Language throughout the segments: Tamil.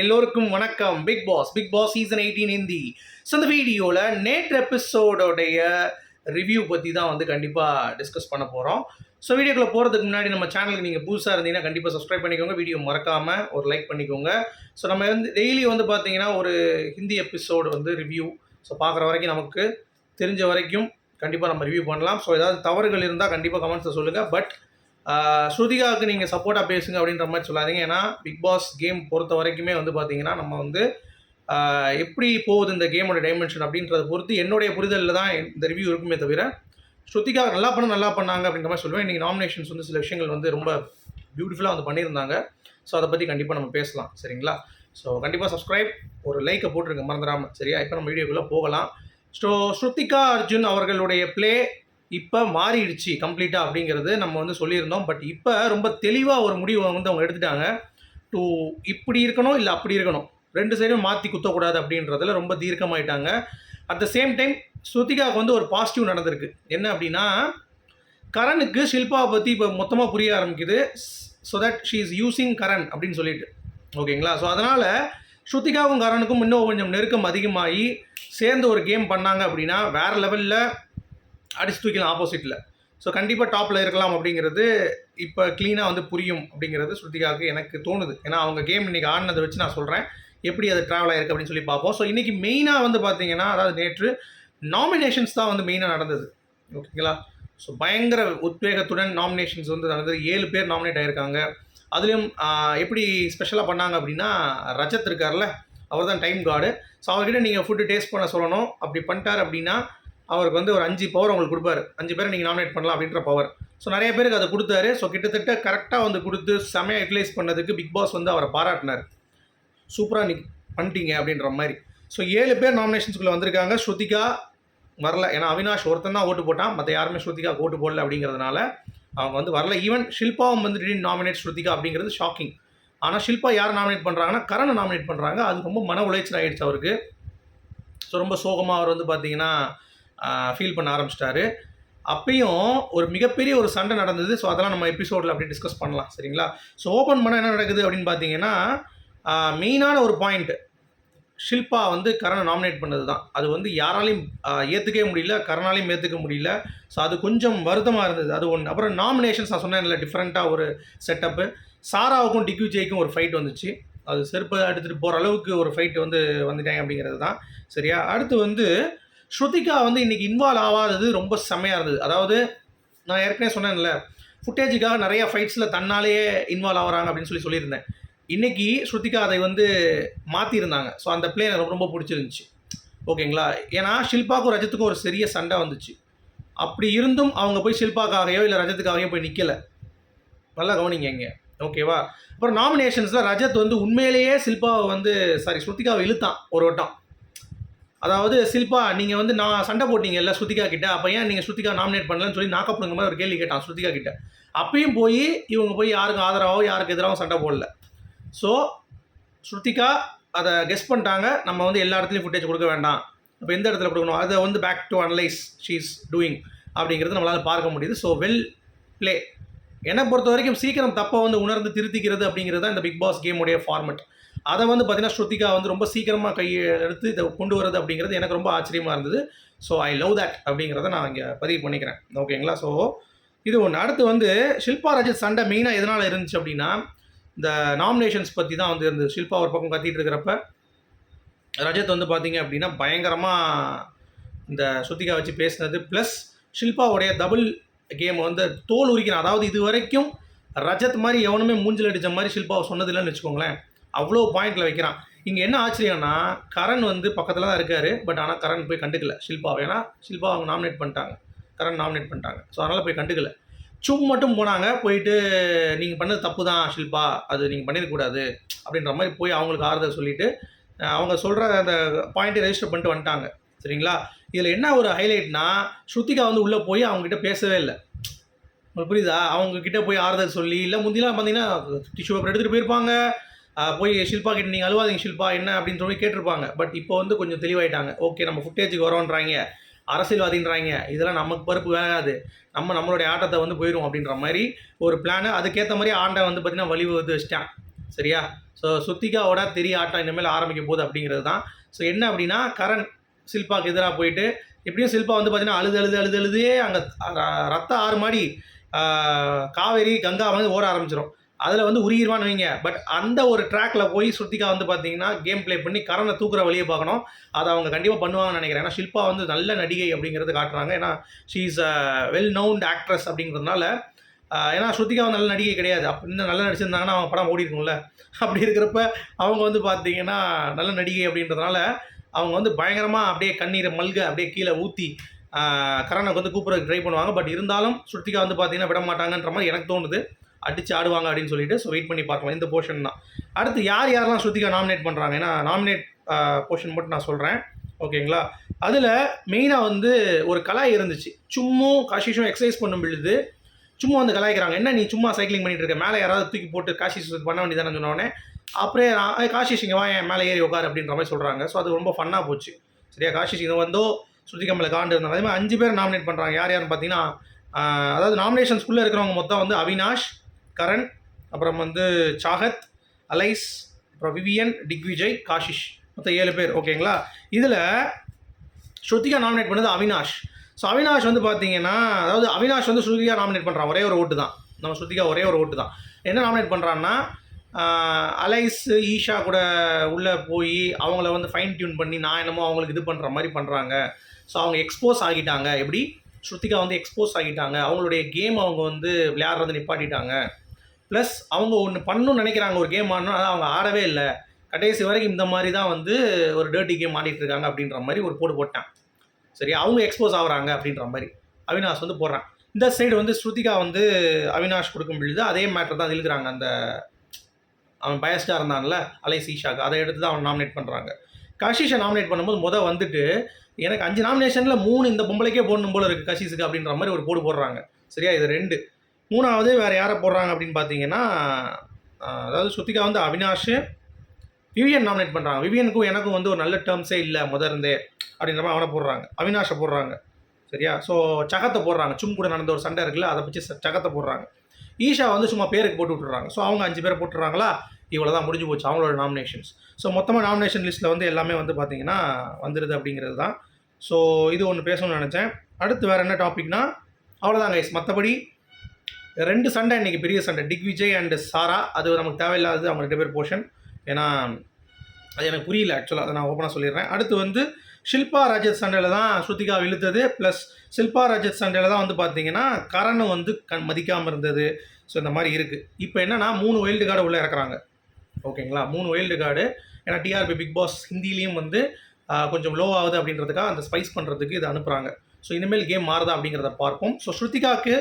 எல்லோருக்கும் வணக்கம். Bigg Boss Bigg Boss season eighteen Hindi so இந்த வீடியோவில் நேற்று எபிசோடோடைய ரிவ்யூ பற்றி தான் வந்து கண்டிப்பாக டிஸ்கஸ் பண்ண போகிறோம் ஸோ வீடியோக்குள்ளே போகிறதுக்கு முன்னாடி நம்ம சேனலுக்கு நீங்கள் புதுசாக இருந்தீங்கன்னா கண்டிப்பாக சப்ஸ்கிரைப் பண்ணிக்கோங்க. வீடியோ மறக்காமல் ஒரு லைக் பண்ணிக்கோங்க. ஸோ நம்ம வந்து டெய்லி வந்து பார்த்தீங்கன்னா ஒரு ஹிந்தி எபிசோடு வந்து ரிவ்யூ ஸோ பார்க்குற வரைக்கும் நமக்கு தெரிஞ்ச வரைக்கும் கண்டிப்பாக நம்ம ரிவ்யூ பண்ணலாம். ஸோ ஏதாவது தவறுகள் இருந்தால் கண்டிப்பாக கமெண்ட்ஸை சொல்லுங்கள் பட் ஸ்ருதிகாவுக்கு நீங்கள் சப்போர்ட்டாக பேசுங்க அப்படின்ற மாதிரி சொல்லாதீங்க. ஏன்னா பிக் பாஸ் கேம் பொறுத்த வரைக்குமே வந்து பார்த்தீங்கன்னா நம்ம வந்து எப்படி போகுது இந்த கேமோட டைமென்ஷன் அப்படின்றத பொறுத்து என்னுடைய புரிதலில் தான் இந்த ரிவ்யூ இருக்குமே தவிர ஸ்ருதிகா நல்லா பண்ண நல்லா பண்ணாங்க அப்படின்ற மாதிரி சொல்லுவேன். இன்றைக்கி நாமினேஷன்ஸ் வந்து சில விஷயங்கள் வந்து ரொம்ப பியூட்டிஃபுல்லாக வந்து பண்ணியிருந்தாங்க. ஸோ அதை பற்றி கண்டிப்பாக நம்ம பேசலாம். சரிங்களா? ஸோ கண்டிப்பாக சப்ஸ்கிரைப் ஒரு லைக்கை போட்டுருங்க மறந்துடாமல் சரியா? இப்போ நம்ம வீடியோக்குள்ளே போகலாம். ஸோ ஸ்ருத்திகா அர்ஜுன் அவர்களுடைய ப்ளே இப்போ மாறிடுச்சு கம்ப்ளீட்டாக அப்படிங்கிறது நம்ம வந்து சொல்லியிருந்தோம். பட் இப்போ ரொம்ப தெளிவாக ஒரு முடிவை வந்து அவங்க எடுத்துட்டாங்க. டு இப்படி இருக்கணும் இல்லை அப்படி இருக்கணும். ரெண்டு சைடும் மாற்றி குத்தக்கூடாது அப்படின்றதுல ரொம்ப தீர்க்கமாயிட்டாங்க. அட் த சேம் டைம் ஸ்ருதிகாவுக்கு வந்து ஒரு பாசிட்டிவ் நடந்திருக்கு. என்ன அப்படின்னா கரனுக்கு ஷில்பாவை பற்றி இப்போ மொத்தமாக புரிய ஆரம்பிக்குது. So that she is using Karan அப்படின்னு சொல்லிட்டு. ஓகேங்களா? ஸோ அதனால் ஸ்ருதிகாவும் கரனுக்கும் இன்னும் கொஞ்சம் நெருக்கம் அதிகமாகி சேர்ந்து ஒரு கேம் பண்ணாங்க அப்படின்னா வேறு லெவலில் அடிச்சு தூக்கலாம் ஆப்போசிட்டில் ஸோ கண்டிப்பாக டாப்பில் இருக்கலாம் அப்படிங்கிறது இப்போ க்ளீனாக வந்து புரியும் அப்படிங்கிறது ஸ்ருதிகாவுக்கு எனக்கு தோணுது. ஏன்னா அவங்க கேம் இன்றைக்கி ஆடினதை வச்சு நான் சொல்கிறேன் எப்படி அது ட்ராவல் ஆயிருக்கு அப்படின்னு சொல்லி பார்ப்போம். ஸோ இன்றைக்கி மெயினாக வந்து பார்த்தீங்கன்னா அதாவது நேற்று நாமினேஷன்ஸ் தான் வந்து மெயினாக நடந்தது. ஓகேங்களா? ஸோ பயங்கர உத்வேகத்துடன் நாமினேஷன்ஸ் வந்து நடந்தது. ஏழு பேர் நாமினேட் ஆகியிருக்காங்க அதுலேயும் எப்படி ஸ்பெஷலாக பண்ணாங்க அப்படின்னா ரஜத் இருக்கார்ல அவர் தான் டைம் கார்டு ஸோ அவர்கிட்ட நீங்கள் ஃபுட்டு டேஸ்ட் பண்ண சொல்லணும். அப்படி பண்ணிட்டார் அப்படின்னா அவருக்கு வந்து ஒரு அஞ்சு பவர் உங்களுக்கு கொடுப்பாரு. அஞ்சு பேரை நீங்கள் நாமினேட் பண்ணலாம் அப்படின்ற பவர் ஸோ நிறைய பேருக்கு அதை கொடுத்தாரு. ஸோ கிட்டத்தட்ட கரெக்டாக வந்து கொடுத்து செமையாக யூட்டிலைஸ் பண்ணதுக்கு பிக் பாஸ் வந்து அவரை பாராட்டினார். சூப்பராக நீ பண்ணிட்டீங்க அப்படின்ற மாதிரி. ஸோ ஏழு பேர் நாமினேஷன்ஸ்குள்ளே வந்திருக்காங்க. ஸ்ருதிகா வரல. ஏன்னா அவினாஷ் ஒருத்தன் தான் ஓட்டு போட்டான். மற்ற யாருமே ஸ்ருதிகா ஓட்டு போடல அப்படிங்கிறதுனால அவங்க வந்து வரல. ஈவன் ஷில்பாவும் வந்து திடீர்னு நாமினேட் ஸ்ருதிகா அப்படிங்கிறது ஷாக்கிங் ஆனால் ஷில்பா யார் நாமினேட் பண்ணுறாங்கன்னா கரணை நாமினேட் பண்ணுறாங்க அது ரொம்ப மன உளைச்சல் ஆகிடுச்சு அவருக்கு. ஸோ ரொம்ப சோகமாக அவர் வந்து பார்த்தீங்கன்னா ஃபீல் பண்ண ஆரம்பிச்சிட்டாரு. அப்பயும் ஒரு மிகப்பெரிய ஒரு சண்டை நடந்தது. ஸோ அதெல்லாம் நம்ம எபிசோடில் அப்படி டிஸ்கஸ் பண்ணலாம். சரிங்களா? ஸோ ஓப்பன் பண்ண என்ன நடக்குது அப்படின்னு பார்த்தீங்கன்னா மெயினான ஒரு பாயிண்ட் ஷில்பா வந்து கரணை நாமினேட் பண்ணது தான் அது வந்து யாராலையும் ஏற்றுக்கவே முடியல. கரணாலையும் ஏற்றுக்க முடியல. ஸோ அது கொஞ்சம் வருத்தமாக இருந்தது. அது ஒன்று அப்புறம் நாமினேஷன்ஸ் நான் சொன்னேன் இல்லை டிஃப்ரெண்ட்டாக ஒரு செட்டப்பு சாராவுக்கும் டிக்யூஜேக்கும் ஒரு ஃபைட் வந்துச்சு. அது செருப்பை எடுத்துகிட்டு போகிற அளவுக்கு ஒரு ஃபைட் வந்து வந்துட்டாங்க அப்படிங்கிறது தான் சரியா? அடுத்து வந்து ஸ்ருதிகா வந்து இன்றைக்கி இன்வால்வ் ஆகாதது ரொம்ப செம்மையாக இருந்தது. அதாவது நான் ஏற்கனவே சொன்னேன்ல ஃபுட்டேஜுக்காக நிறைய ஃபைட்ஸில் தன்னாலேயே இன்வால்வ் ஆகிறாங்க அப்படின்னு சொல்லி சொல்லியிருந்தேன். இன்றைக்கி ஸ்ருதிகா அதை வந்து மாற்றிருந்தாங்க ஸோ அந்த பிளே எனக்கு ரொம்ப பிடிச்சிருந்துச்சு. ஓகேங்களா? ஏன்னா ஷில்பாக்கும் ரஜத்துக்கும் ஒரு பெரிய சண்டை வந்துச்சு. அப்படி இருந்தும் அவங்க போய் ஷில்பாக்காகையோ இல்லை ரஜத்துக்காகையோ போய் நிற்கலை நல்லா கவனிங்க இங்கே. ஓகேவா? அப்புறம் நாமினேஷன்ஸில் ரஜத் வந்து உண்மையிலேயே ஷில்பாவை வந்து சாரி ஸ்ருதிகாவை இழுத்தான் ஒரு வட்டம். அதாவது சில்பா நீங்கள் வந்து நான் சண்டை போட்டீங்கல்ல ஸ்ருதிகா கிட்ட அப்போ ஏன் நீங்கள் ஸ்ருதிகா நாமினேட் பண்ணலன்னு சொல்லி நாக்கப்படுங்க மாதிரி ஒரு கேள்வி கேட்டான் ஸ்ருதிகா கிட்ட. அப்பயும் போய் இவங்க போய் யாருக்கும் ஆதரவாகவோ யாருக்கு எதிராகவும் சண்டை போடல. ஸோ ஸ்ருதிகா அதை கெஸ் பண்ணிட்டாங்க. நம்ம வந்து எல்லா இடத்துலையும் ஃபுட்டேஜ் கொடுக்க வேண்டாம். அப்போ எந்த இடத்துல கொடுக்கணும்? அதை வந்து back to analyse she's doing அப்படிங்கிறது நம்மளால் பார்க்க முடியுது. ஸோ வெல் ப்ளே என்னை பொறுத்த வரைக்கும் சீக்கிரம் தப்பை வந்து உணர்ந்து திருத்திக்கிறது அப்படிங்கிறது தான் இந்த பிக் பாஸ் கேமுடைய ஃபார்மெட் அதை வந்து பார்த்தீங்கன்னா ஸ்ருதிகா வந்து ரொம்ப சீக்கிரமாக கையை எடுத்து இதை கொண்டு வரது அப்படிங்கிறது எனக்கு ரொம்ப ஆச்சரியமாக இருந்தது. ஸோ ஐ லவ் தட் அப்படிங்கிறத நான் இங்கே பதிவு பண்ணிக்கிறேன். ஓகேங்களா ஸோ இது ஒன்று அடுத்து வந்து ஷில்பா ரஜத் சண்டை மெயினாக எதனால் இருந்துச்சு அப்படின்னா இந்த நாமினேஷன்ஸ் பற்றி தான் வந்து இருந்தது. ஷில்பா ஒரு பக்கம் கத்திட்டு இருக்கிறப்ப ரஜத் வந்து பார்த்தீங்க அப்படின்னா பயங்கரமாக இந்த ஸ்ருதிகா வச்சு பேசினது. ப்ளஸ் ஷில்பாவுடைய டபுள் கேம் வந்து தோல் உரிக்கணும் அதாவது இது வரைக்கும் ரஜத் மாதிரி எவனுமே மூஞ்சில் அடித்த மாதிரி ஷில்பாவை சொன்னதில்லைன்னு வச்சுக்கோங்களேன். அவ்வளோ பாயிண்டில் வைக்கிறான். இங்கே என்ன ஆச்சரியம்னா கரண் வந்து பக்கத்தில் தான் இருக்கார் பட் ஆனால் கரண் போய் கண்டுக்கல. ஷில்பாவை. ஏன்னா ஷில்பா அவங்க நாமினேட் பண்ணிட்டாங்க. கரண் நாமினேட் பண்ணிட்டாங்க. ஸோ அதனால் போய் கண்டுக்கல. சும் மட்டும் போனாங்க போயிட்டு நீங்கள் பண்ணது தப்பு தான் ஷில்பா. அது நீங்கள் பண்ணிடக்கூடாது அப்படின்ற மாதிரி போய் அவங்களுக்கு ஆறுதல் சொல்லிவிட்டு அவங்க சொல்கிற அந்த பாயிண்ட்டை ரெஜிஸ்டர் பண்ணிட்டு வந்துட்டாங்க. சரிங்களா? இதில் என்ன ஒரு ஹைலைட்னா ஸ்ருதிகா வந்து உள்ளே போய் அவங்ககிட்ட பேசவே இல்லை. உங்களுக்கு புரியுதா? அவங்கக்கிட்ட போய் ஆறுதல் சொல்லி இல்லை முந்திலாம் பார்த்தீங்கன்னா டிஷ்யூ பேப்பர் எடுத்துகிட்டு போயிருப்பாங்க. போய் ஷில்பா கிட்ட நீங்கள் அழுவாதீங்க ஷில்பா என்ன அப்படின்னு சொல்லி கேட்டிருப்பாங்க. பட் இப்போ வந்து கொஞ்சம் தெளிவாயிட்டாங்க. ஓகே நம்ம ஃபுட்டேஜுக்கு வரோன்றாங்க. அரசியல்வாதின்றாங்க. இதெல்லாம் நமக்கு பருப்பு வேகாது. நம்ம நம்மளுடைய ஆட்டத்தை வந்து போயிடும் அப்படின்ற மாதிரி ஒரு பிளானு அதுக்கேற்ற மாதிரி ஆண்டை வந்து பார்த்திங்கன்னா வழி வந்து வச்சிட்டான். சரியா? ஸோ சுத்திகாவோட தெரிய ஆட்டம் இனிமேல் ஆரம்பிக்க போகுது அப்படிங்கிறது தான். ஸோ என்ன அப்படின்னா கரண் சில்பாக்கு எதிராக போயிட்டு எப்படியும் சில்பா வந்து பார்த்தீங்கன்னா அழுது அழுது அழுது அழுதே அங்கே ரத்த ஆறு மாடி காவேரி கங்கா வந்து ஓட ஆரம்பிச்சிடும் அதில் வந்து உருகிடுவான்னு வைங்க. பட் அந்த ஒரு ட்ராக்ல போய் ஸ்ருத்திகா வந்து பார்த்தீங்கன்னா கேம் ப்ளே பண்ணி கரனை தூக்குற வழியை பார்க்கணும். அதை அவங்க கண்டிப்பாக பண்ணுவாங்கன்னு நினைக்கிறேன். ஏன்னா ஷில்பா வந்து நல்ல நடிகை அப்படிங்கிறது காட்டுறாங்க. ஏன்னா she is a well known actress அப்படிங்கிறதுனால ஏன்னா ஸ்ருத்திகா வந்து நல்ல நடிகை கிடையாது. அப்படி இன்னும் நல்லா நடிச்சிருந்தாங்கன்னா அவங்க படம் ஓடி இருக்கும்ல அப்படி இருக்கிறப்ப அவங்க வந்து பார்த்தீங்கன்னா நல்ல நடிகை அப்படின்றதுனால அவங்க வந்து பயங்கரமாக அப்படியே கண்ணீரை மல்க அப்படியே கீழே ஊற்றி கரனுக்கு வந்து கூப்பிட்றதுக்கு ட்ரை பண்ணுவாங்க. பட் இருந்தாலும் ஸ்ருத்திகா வந்து பார்த்தீங்கன்னா விட மாட்டாங்கன்ற மாதிரி எனக்கு தோணுது. அடிச்சு ஆடுவாங்க அப்படின்னு சொல்லிட்டு ஸோ வெயிட் பண்ணி பார்க்கலாம். இந்த போர்ஷன் தான். அடுத்து யார் யாரெல்லாம் ஸ்ருதிகா நாமினேட் பண்ணுறாங்க ஏன்னா நாமினேட் போர்ஷன் மட்டும் நான் சொல்கிறேன் ஓகேங்களா? அதில் மெயினாக வந்து ஒரு கலாய் இருந்துச்சு. சும்மா காஷிஷும் எக்ஸசைஸ் பண்ணும் பொழுது சும்மா வந்து கலாய்க்கிறாங்க. என்ன நீ சும்மா சைக்கிளிங் பண்ணிட்டு இருக்க? மேலே யாராவது தூக்கி போட்டு காஷிஷ் பண்ண வேண்டியதானே சொன்னோடனே அப்புறம் நான், காஷிஷ் இங்கே வா என் மேலே ஏறி உட்கார்? அப்படின்ற மாதிரி சொல்கிறாங்க ஸோ அது ரொம்ப ஃபன்னாக போச்சு. சரியா? காஷிஷ் இங்கே வந்தோ ஸ்ருதிகா கம்பளை காண்டு இருந்தாங்க. அதே மாதிரி அஞ்சு பேர் நாமினேட் பண்ணுறாங்க யார் யாருன்னு பார்த்தீங்கன்னா அதாவது நாமினேஷன்ஸ்குள்ளே இருக்கிறவங்க மொத்தம் வந்து அவினாஷ் கரண் அப்புறம் வந்து சாகத் அலைஸ் அப்புறம் விவியன் டிக்விஜய் காஷிஷ். மொத்தம் ஏழு பேர் ஓகேங்களா? இதில் ஸ்ருதிகா நாமினேட் பண்ணது அவினாஷ். ஸோ அவினாஷ் வந்து பார்த்தீங்கன்னா அதாவது அவினாஷ் வந்து ஸ்ருதிகா நாமினேட் பண்ணுறான் ஒரே ஒரு ஓட்டு தான். நம்ம ஸ்ருதிகா ஒரே ஒரு ஓட்டு தான். என்ன நாமினேட் பண்ணுறான்னா அலைஸ் ஈஷா கூட உள்ளே போய் அவங்கள வந்து ஃபைன் டியூன் பண்ணி நான் என்னமோ அவங்களுக்கு இது பண்ணுற மாதிரி பண்ணுறாங்க ஸோ அவங்க எக்ஸ்போஸ் ஆகிட்டாங்க. எப்படி? ஸ்ருதிகா வந்து எக்ஸ்போஸ் ஆகிட்டாங்க. அவங்களுடைய கேம் அவங்க வந்து விளையாடுறது நிப்பாட்டிட்டாங்க. ப்ளஸ் அவங்க ஒன்று பண்ணணும்னு நினைக்கிறாங்க ஒரு கேம் ஆடணும் ஆனால் அவங்க ஆடவே இல்லை. கடைசி வரைக்கும் இந்த மாதிரி தான் வந்து ஒரு டேர்ட்டி கேம் ஆடிட்டு இருக்காங்க அப்படின்ற மாதிரி ஒரு போடு போட்டேன். சரி அவங்க எக்ஸ்போஸ் ஆகுறாங்க அப்படின்ற மாதிரி. அவினாஷ் வந்து போடுறான். இந்த சைடு வந்து ஸ்ருதிகா வந்து அவினாஷ் கொடுக்கும் பொழுது அதே மேட்டர் தான் இழுக்கிறாங்க. அந்த அவன் பயஸ்டாக இருந்தான்ல அலை சீஷாக்கு. அதை எடுத்து தான் அவன் நாமினேட் பண்ணுறாங்க கஷிஷை நாமினேட் பண்ணும்போது முத வந்துட்டு எனக்கு அஞ்சு நாமினேஷனில் மூணு இந்த பொம்பளைக்கே போடணும் போல இருக்குது கஷிஷுக்கு அப்படின்ற மாதிரி ஒரு போடு போடுறாங்க. சரியா? இது ரெண்டு. மூணாவது வேறு யாரை போடுறாங்க அப்படின்னு பார்த்தீங்கன்னா அதாவது ஸ்ருத்திகா வந்து அவினாஷ் விவியன் நாமினேட் பண்ணுறாங்க விவியனுக்கும் எனக்கும் வந்து ஒரு நல்ல டேர்ம்ஸே இல்லை முதர்ந்தே அப்படின்ற மாதிரி அவனை போடுறாங்க. அவினாஷை போடுறாங்க. சரியா? ஸோ சகத்தை போடுறாங்க. சும் கூட நடந்த ஒரு சண்டை இருக்குல்ல அதை பற்றி ச- சகத்தை போடுறாங்க. ஈஷா வந்து சும்மா பேருக்கு போட்டு விட்டுறாங்க. ஸோ அவங்க அஞ்சு பேர் போட்டுறாங்களா? இவ்வளோ தான் முடிஞ்சு போச்சு அவங்களோட நாமினேஷன்ஸ் ஸோ மொத்தமாக நாமினேஷன் லிஸ்ட்டில் வந்து எல்லாமே வந்து பார்த்தீங்கன்னா வந்துடுது அப்படிங்கிறது தான். ஸோ இது ஒன்று பேசணும்னு நினச்சேன். அடுத்து வேறு என்ன டாபிக்னால் அவ்வளோதான் கைஸ் மற்றபடி ரெண்டு சண்டை இன்றைக்கி பெரிய சண்டை. டிக் விஜய் அண்ட் சாரா அது நமக்கு தேவையில்லாதது அவங்க ரெண்டு பேர் போர்ஷன் ஏன்னா அது எனக்கு புரியல ஆக்சுவலாக அதை நான் ஓப்பனாக சொல்லிடுறேன். அடுத்து வந்து ஷில்பா ராஜத் சண்டையில் தான் ஸ்ருதிகா இழுத்தது. ப்ளஸ் ஷில்பா ராஜத் சண்டையில் தான் வந்து பார்த்தீங்கன்னா கரண் வந்து கண் மதிக்காமல் இருந்தது. ஸோ இந்த மாதிரி இருக்குது இப்போ என்னென்னா மூணு வைல்டு கார்டு உள்ளே இறக்குறாங்க. ஓகேங்களா மூணு வைல்டு கார்டு ஏன்னா டிஆர்பி பிக் பாஸ் ஹிந்திலையும் வந்து கொஞ்சம் லோ ஆகுது அப்படின்றதுக்காக அந்த ஸ்பைஸ் பண்ணுறதுக்கு இதை அனுப்புகிறாங்க ஸோ இனிமேல் கேம் மாறுதா அப்படிங்கிறத பார்ப்போம். ஸோ ஸ்ருதிகாவுக்கு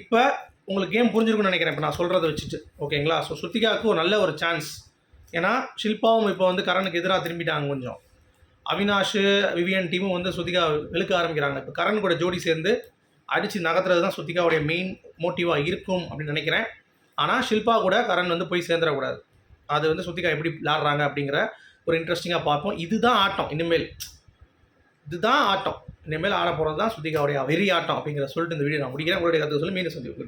இப்போ உங்களுக்கு கேம் புரிஞ்சிருக்கும்னு நினைக்கிறேன். இப்போ நான் சொல்கிறத வச்சுட்டு ஓகேங்களா ஸோ ஸ்ருதிகாவுக்கு ஒரு நல்ல ஒரு சான்ஸ் ஏன்னா ஷில்பாவும் இப்போ வந்து கரனுக்கு எதிராக திரும்பிட்டாங்க கொஞ்சம். அவினாஷ் விவியன் டீமும் வந்து ஸ்ருதிகா இழுக்க ஆரம்பிக்கிறாங்க. இப்போ கரண் கூட ஜோடி சேர்ந்து அடித்து நகர்த்துறது தான் சுத்திகாவுடைய மெயின் மோட்டிவாக இருக்கும் அப்படின்னு நினைக்கிறேன். ஆனால் ஷில்பா கூட கரண் வந்து போய் சேர்ந்துடக்கூடாது. அது வந்து சுத்திகா எப்படி விளாடுறாங்க அப்படிங்கிற ஒரு இன்ட்ரெஸ்டிங்காக பார்ப்போம். இதுதான் ஆட்டம் இனிமேல். இதுதான் ஆட்டம். இனிமேல் ஆட போகிறது தான் சுதிகாவுடைய வெறி ஆட்டம் அப்படிங்கிற சொல்லிட்டு இந்த வீடியோ நான் முடிக்கிறேன். உங்களுடைய கருத்து சொல்லி மீண்டும் சந்திப்பு